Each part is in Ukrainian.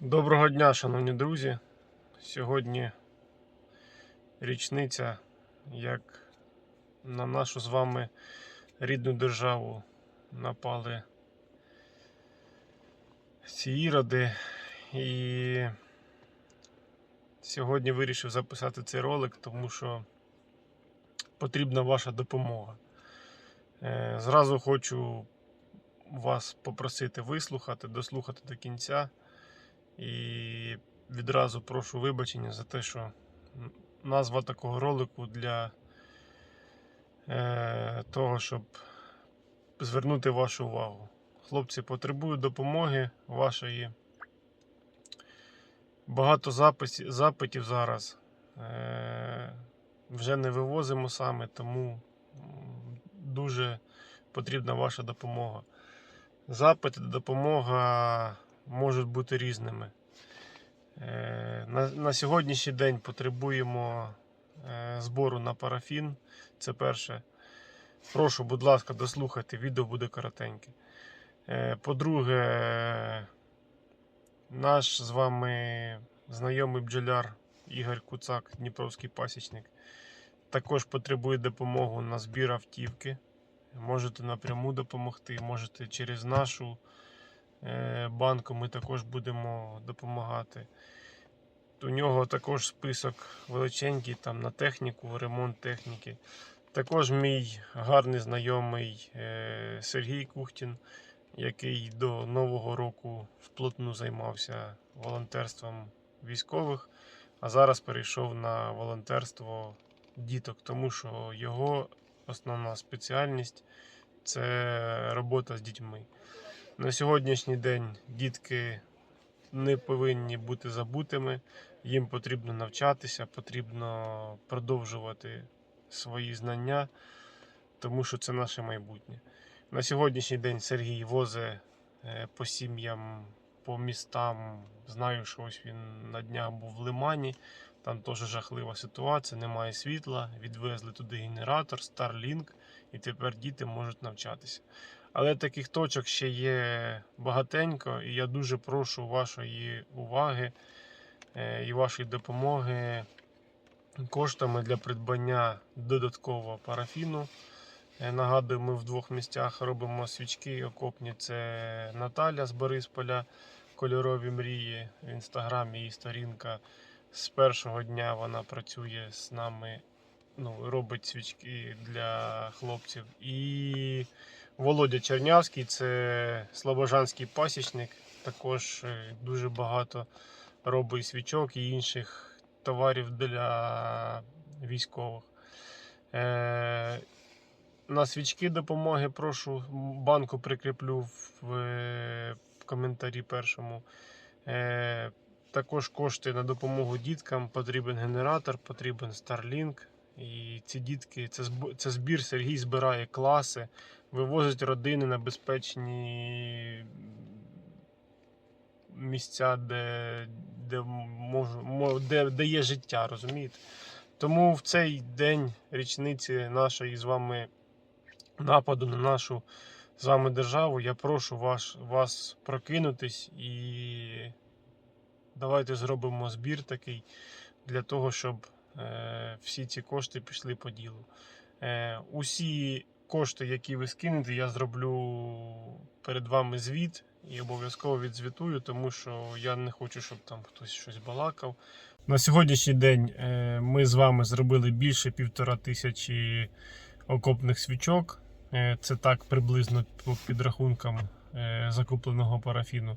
Доброго дня, шановні друзі. Сьогодні річниця, як на нашу з вами рідну державу напали ці іроди. І сьогодні вирішив записати цей ролик, тому що потрібна ваша допомога. Е, Зразу хочу вас попросити вислухати, дослухати до кінця. І відразу прошу вибачення за те, що назва такого ролику для е, того, щоб звернути вашу увагу. Хлопці потребують допомоги вашої. Багато записів, запитів зараз. Е, вже не вивозимо саме, тому дуже потрібна ваша допомога. Запити, допомога можуть бути різними. Е, На, на сьогоднішній день потребуємо е, збору на парафін. Це перше. Прошу, будь ласка, дослухайте, відео буде коротеньке. Е, По-друге, наш з вами знайомий бджоляр Ігор Куцак, Дніпровський пасічник, також потребує допомоги на збір автівки. Можете напряму допомогти, можете через нашу банку ми також будемо допомагати. У нього також список величенький там на техніку, ремонт техніки. Також мій гарний знайомий е, Сергій Кухтін, який до Нового року вплотну займався волонтерством військових, а зараз перейшов на волонтерство діток, тому що його основна спеціальність це робота з дітьми. На сьогоднішній день дітки не повинні бути забутими, їм потрібно навчатися, потрібно продовжувати свої знання, тому що це наше майбутнє. На сьогоднішній день Сергій возить е, по сім'ям, по містам. Знаю, що ось він на днях був в Лимані. Там теж жахлива ситуація, немає світла. Відвезли туди генератор, Starlink, і тепер діти можуть навчатися. Але таких точок ще є багатенько, і я дуже прошу вашої уваги е, і вашої допомоги коштами для придбання додаткового парафіну. Е, Нагадую, ми в двох місцях робимо свічки окопні. Це Наталя з Борисполя, кольорові мрії в інстаграмі її сторінка. З першого дня вона працює з нами, ну, робить свічки для хлопців. І Володя Чернявський, це слобожанський пасічник, також е, дуже багато робить свічок і інших товарів для військових. Е, на свічки допомоги прошу банку прикріплю в, е, коментарі першому. Також кошти на допомогу діткам. Потрібен генератор, потрібен Starlink. І ці дітки, це збір Сергій збирає класи, вивозить родини на безпечні місця, де, де, можу, де, де є життя, розумієте? Тому в цей день річниці нашої з вами нападу на нашу з вами державу, я прошу вас, вас прокинутись і давайте зробимо збір такий для того, щоб е, всі ці кошти пішли по ділу. Е, усі кошти, які ви скинете, я зроблю перед вами звіт і обов'язково відзвітую, тому що я не хочу, щоб там хтось щось балакав. На сьогоднішній день е, ми з вами зробили більше півтора тисячі окопних свічок. Е, Це так приблизно по підрахункам е, закупленого парафіну.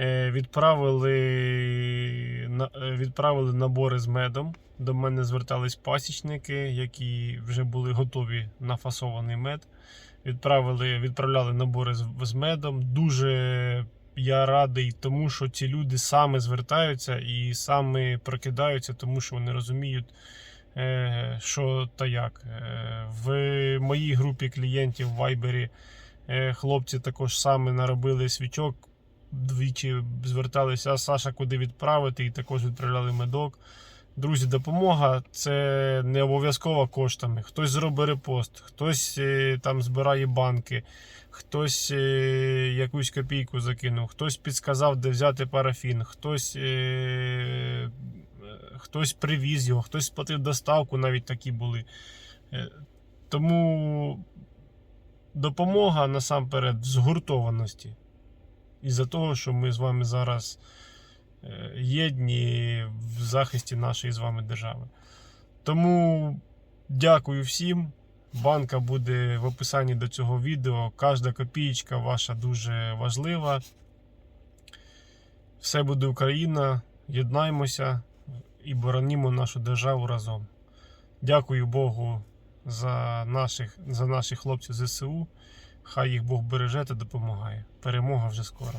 Е, Відправили, е, відправили набори з медом. До мене звертались пасічники, які вже були готові на фасований мед. Відправили, відправляли набори з, медом. Дуже я радий тому, що ці люди саме звертаються і саме прокидаються, тому що вони розуміють, е, що та як. В моїй групі клієнтів в Viber хлопці також саме наробили свічок. Двічі зверталися, «А, Саша, куди відправити, і також відправляли медок. Друзі, допомога це не обов'язково коштами. Хтось зробить репост, хтось е, там збирає банки, хтось е, якусь копійку закинув, хтось підсказав, де взяти парафін, хтось, е, хтось привіз його, хтось сплатив доставку, навіть такі були. Тому допомога насамперед в згуртованості. Із-за того, що ми з вами зараз е, єдні в захисті нашої з вами держави. Тому дякую всім. Банка буде в описанні до цього відео. Кожна копієчка ваша дуже важлива. Все буде Україна. Єднаймося і боронімо нашу державу разом. Дякую Богу за наших, за наших хлопців ЗСУ. Хай їх Бог береже та допомагає. Перемога вже скоро.